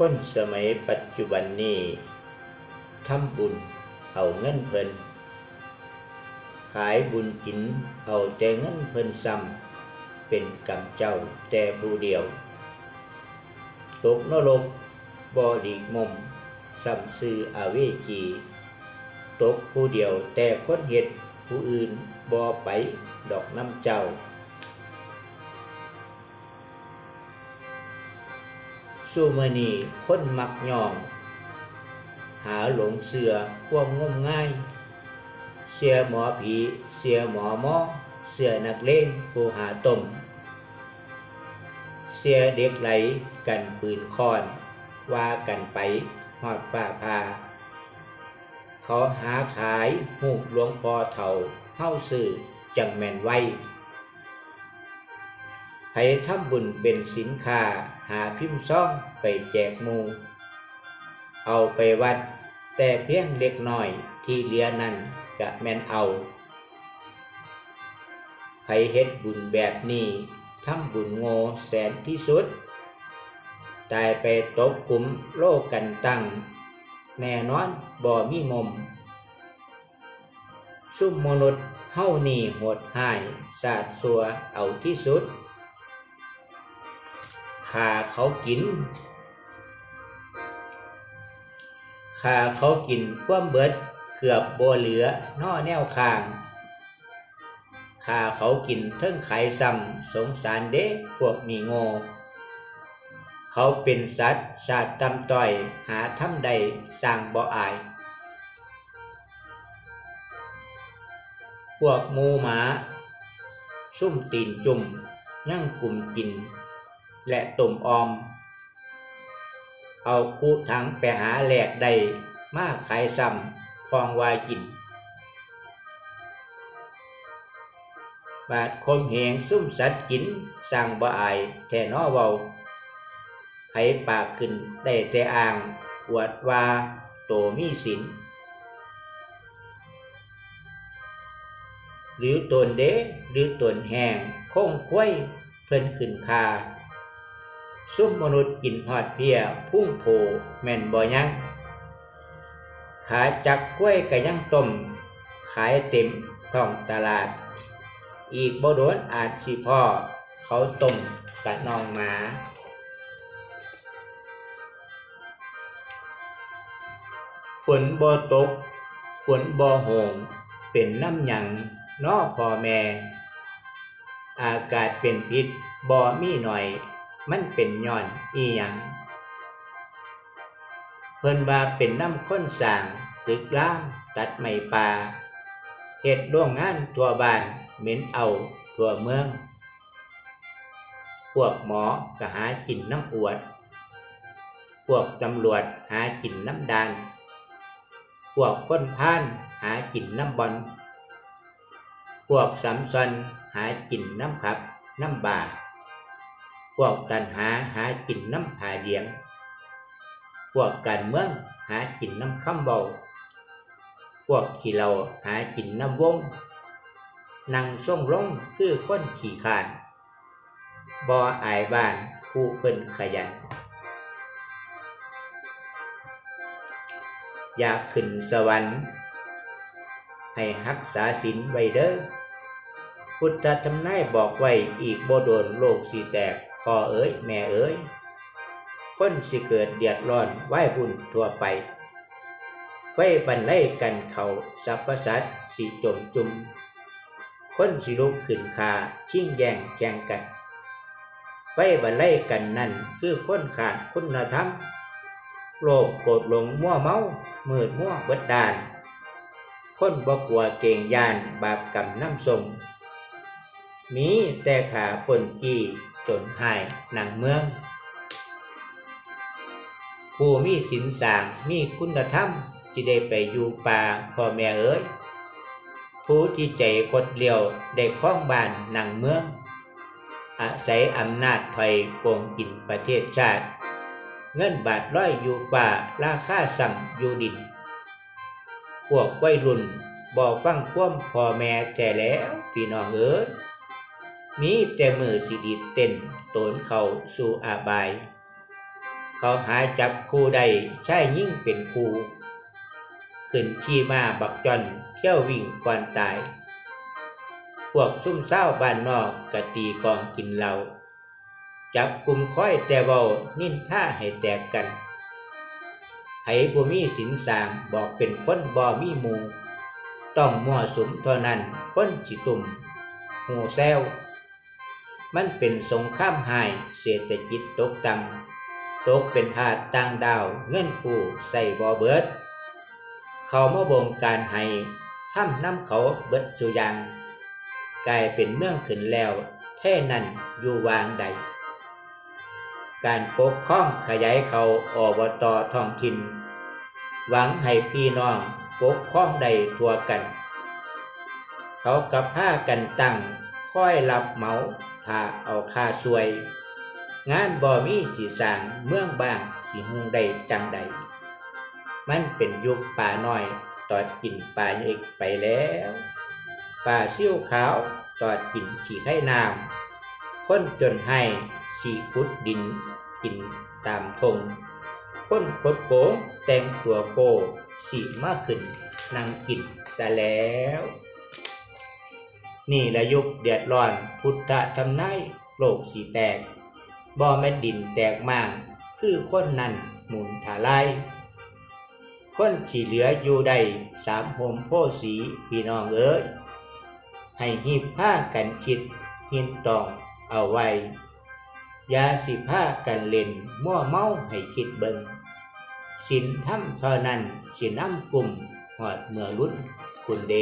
คนสมัยปัจจุบันนี้ทำบุญเอาเงินเพิ่นขายบุญกินเอาแต่เงินเพิ่นซ้ำเป็นกรรมเจ้าแต่ผู้เดียว ตกนรกบ่ดีกมมซ้ำซื้ออาเวจี ตกผู้เดียวแต่คนเฮ็ดผู้อื่นบ่ไปดอกน้ำเจ้า สู้มือนี้คนมักย่อง หาหลงเสือความงมง่าย เสียหมอผีเสียหมอหมอเสียนักเลงผู้หาตมเสียเด็กไหลกันปืนคอน ว่ากันไปหอดป่าพา เขาหาขายหูกหลวงพอเถ่าเฮ้าสื่อจังแมนไว้ ให้ทำบุญเป็นสินค้าหาพิมพ์ซ่องไปแจกมู เอาไปวัด แต่เพียงเล็กน้อยที่เหลือนั้นกะแม่นเอาใครเฮ็ดบุญแบบนี้ทำบุญโง่แสนที่สุด ตายไปตกขุมโลกกันตั้ง แน่นอนบ่มีมม ซุ่มมนุษย์เฮานี่โหดหาย สาดสัวเอาที่สุด ขาเขากินขาเขากินความเบิดเกือบโบเหลือน่อแนวคางขาเขากินเทิงไขซ้ำสงสารเด็พวกมีโง่เขาเป็นสัตว์ชาติตำต้อยหาทำใดสร้างบ่อาย พวกหมูหมา ซุ่มตีนจุ่มยั่งกลุ่มกิน และตุ่มออม เอาคูถังไปหาแหลกใดมาขายซ้ำคลองวายกิน บาดคมเหงซุ่มสัตว์กินสร้างบ่อายแท่นอเว้าไผปากขึ้นได้แต่อ่างอวดว่าโตมีสินหรือตนเดหรือตนแห้งคงควยเพิ่นขึ้นคา ซุ่มมนุษย์กินหอดเพียพุ่งโผแม่นบ่ยัง ขาจักกล้วยกะยังต้ม ขายเต็มท้องตลาด อีกบ่โดนอาจสิพ่อ เขาต้มกะนองหมาฝนบ่ตก ฝนบ่โหงเป็นน้ำหยังนอพ่อแม่ อากาศเป็นพิษบ่มีหน่อย มันเป็นย้อนอีหยังเพิ่นว่าเป็นน้ำค้นสางตึกล้ามตัดไม้ป่าเฮ็ดโรงงานทั่วบ้านเหม็นเอาทั่วเมือง พวกหมอก็หากินน้ำอวด พวกตำรวจหากินน้ำดาน พวกคนพานหากินน้ำบอลพวกสำซอนหากินน้ำขับน้ำบา พวกตันหาหากินน้ำผาเดียง พวกการเมืองหากินน้ำคำเบา พวกขี่เราหากินน้ำวงนั่งส่งลงคือคนขี่ขานบ่อายบ้านผู้เพิ่นขยัน อยากขึ้นสวรรค์ ให้รักษาศีลไว้เด้อพุทธธรรมนายบอกไว้อีกบ่โดนโลกสิแตก พ่อเอ๋ยแม่เอ๋ยคนสิเกิดเดือดร้อนไหวบุญทั่วไปไว้บรรไลกันเขาสรรพสัตว์สิจมจุม คนสิลุกขึ้นคาชิ่งแย่งแข่งกันไว้บรรไลกันนั่นคือคนขาดคุณธรรมโลภโกรธหลงมั่วเมามืดมั่วเบิดดาน คนบ่กลัวเก่งยานบาปกรรมน้ำทรงมีแต่ขาปนกี จนหายหนังเมือง ผู้มีศีลสางมีคุณธรรมสิได้ไปอยู่ป่าพ่อแม่เอ๋ยผู้ที่ใจกดเลียวได้คล้องบ้านหนังเมือง อาศัยอำนาจถอยโกงกินประเทศชาติ เงินบาทร้อยอยู่ป่าราคาสั่งอยู่ดิน พวกวัยรุ่นบอกฟังความพ่อแม่แก่แล้วพี่น้องเอ๋ย มีแต่มือสิดีเต้นโตนเขาสู่อาบาย เขาหาจับคู่ใดใช่ยิ่งเป็นคู่ขึ้นขี่มาบักจอนเที่ยววิ่งก่อนตาย พวกซุ่มเศร้าบ้านนอกกะตีกองกินเหล้าจับกลุ่มค่อยแต่เบานิ่นท่าให้แตกกันไผบ่มีสินสางบอกเป็นคนบ่มีหมู ต้องมั่วสุมเท่านั้นคนสิตุ่มหูแซว มันเป็นสงครามหายเศรษฐกิจตกต่ำตกเป็นทาสต่างดาวเงินกู้ใส่บ่เบิด เขามาบงการให้ทำน้ำเขาเบิดสุยางกลายเป็นเมืองขึ้นแล้วแท่นั้นอยู่วางใด การปกครองขยายเขาอบตท้องถิ่น หวังให้พี่น้องปกครองใดทั่วกัน เขากับผ้ากันตั้ง ค่อยรับเหมาถ้าเอาค่าสวย งานบ่มีสิสางเมืองบางสิฮุงใดจังใด มันเป็นยุคป่าน้อยตอดกินป่าเอกไปแล้วป่าซิ่วขาวตอดกินขี้ไข่น้ำคนจนให้สีขุดดินกินตามทงคนกดโกงแต่งตัวโกสีมาขึ้นนั่งกินแต่แล้ว นี่ละยุคเดือดร้อน พุทธทำนายโลกสีแตก บ่แม่ดินแตกมาก คือคนนั้นหมุนถาลายคนสีเหลืออยู่ใดสามโหมโพสีพี่น้องเอ้ยให้หีบผ้ากันคิดหินตองเอาไว้ยาสิผ้ากันเล่นมั่วเมาให้คิดเบิงสินทำเท่านั้นสิน้ำกลุ่มหอดเมื่อรุ่นคุณเด